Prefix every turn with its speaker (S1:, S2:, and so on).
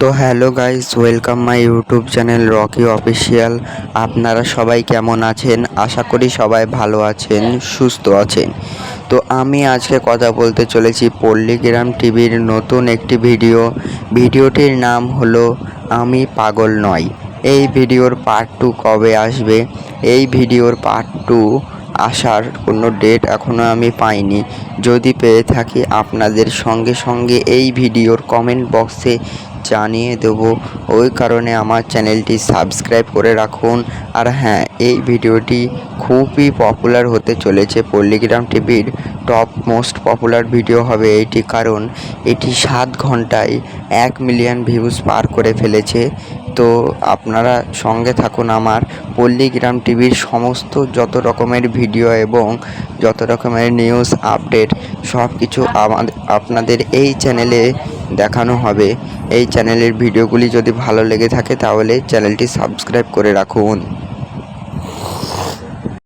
S1: তো hello guys welcome my YouTube channel Rocky official আপনারা সবাই কেমন আছেন? আশা করি সবাই ভালো আছেন, সুস্থ আছেন। তো আমি আজকে কথা বলতে চলেছি পল্লীগ্রাম টিভির নতুন একটি ভিডিও ভিডিওটির নাম হলো, আমি পাগল নয় এই ভিডিওর পার্ট টু কবে আসবে? এই ভিডিওর পার্ট টু আসার কোনো ডেট এখনও আমি পাইনি। যদি পেয়ে থাকি আপনাদের সঙ্গে সঙ্গে এই ভিডিওর কমেন্ট বক্সে জানিয়ে দেবো। ওই কারণে আমার চ্যানেলটি সাবস্ক্রাইব করে রাখুন। আর হ্যাঁ এই ভিডিওটি খুবই পপুলার হতে চলেছে পল্লীগ্রাম টিভির টপ মোস্ট পপুলার ভিডিও হবে এইটি। কারণ এটি সাত ঘন্টায় এক মিলিয়ন ভিউজ পার করে ফেলেছে। তো আপনারা সঙ্গে থাকুন আমার পল্লীগ্রাম টিভির সমস্ত যত রকমের ভিডিও এবং যত রকমের নিউজ, আপডেট সব কিছু আমাদের আপনাদের এই চ্যানেলে দেখানো হবে। এই চ্যানেলের ভিডিওগুলি যদি ভালো লেগে থাকে তাহলে চ্যানেলটি সাবস্ক্রাইব করে রাখুন।